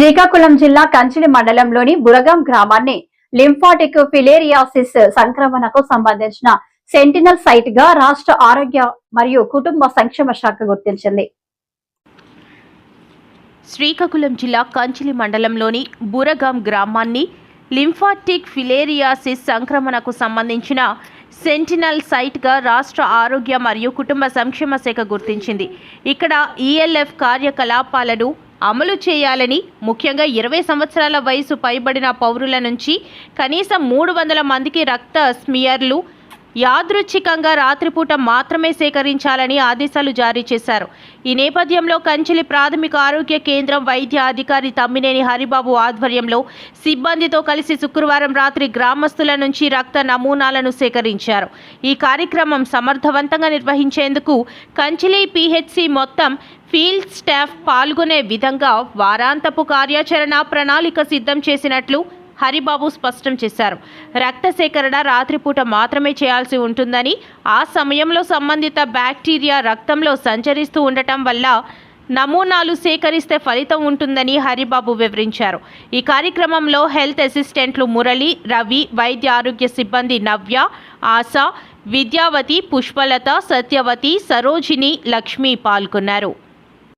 శ్రీకాకుళం జిల్లా కంచిలి మండలంలోని బురగాం గ్రామాన్ని లింఫాటిక్ ఫిలేరియాసిస్ సంక్రమణకు సంబంధించిన సెంటినల్ సైట్గా రాష్ట్ర ఆరోగ్య మరియు కుటుంబ సంక్షేమ శాఖ గుర్తించింది. శ్రీకాకుళం జిల్లా కంచిలి మండలంలోని బురగాం గ్రామాన్ని లింఫాటిక్ ఫిలేరియాసిస్ సంక్రమణకు సంబంధించిన సెంటినల్ సైట్గా రాష్ట్ర ఆరోగ్య మరియు కుటుంబ సంక్షేమ శాఖ గుర్తించింది. ఇక్కడ ఈఎల్ఎఫ్ కార్యకలాపాలను అమలు చేయాలని ముఖ్యంగా ఇరవై సంవత్సరాల వయసు పైబడిన పౌరుల నుంచి కనీసం మూడు వందల మందికి రక్త స్మియర్లు యాదృచ్ఛికంగా రాత్రిపూట మాత్రమే సేకరించాలని ఆదేశాలు జారీ చేశారు. ఈ నేపథ్యంలో కంచిలి ప్రాథమిక ఆరోగ్య కేంద్రం వైద్య అధికారి తమ్మినేని హరిబాబు ఆధ్వర్యంలో సిబ్బందితో కలిసి శుక్రవారం రాత్రి గ్రామస్తుల నుంచి రక్త నమూనాలను సేకరించారు. ఈ కార్యక్రమం సమర్థవంతంగా నిర్వహించేందుకు కంచిలి పిహెచ్సి మొత్తం ఫీల్డ్ స్టాఫ్ పాల్గొనే విధంగా వారాంతపు కార్యాచరణ ప్రణాళిక సిద్ధం చేసినట్లు హరిబాబు స్పష్టం చేశారు. రక్త సేకరణ రాత్రిపూట మాత్రమే చేయాల్సి ఉంటుందని ఆ సమయంలో సంబంధిత బ్యాక్టీరియా రక్తంలో సంచరిస్తూ ఉండటం వల్ల నమూనాలు సేకరిస్తే ఫలితం ఉంటుందని హరిబాబు వివరించారు. ఈ కార్యక్రమంలో హెల్త్ అసిస్టెంట్లు మురళి రవి వైద్య ఆరోగ్య సిబ్బంది నవ్య ఆశ విద్యావతి పుష్పలత సత్యవతి సరోజిని లక్ష్మి పాల్గొన్నారు.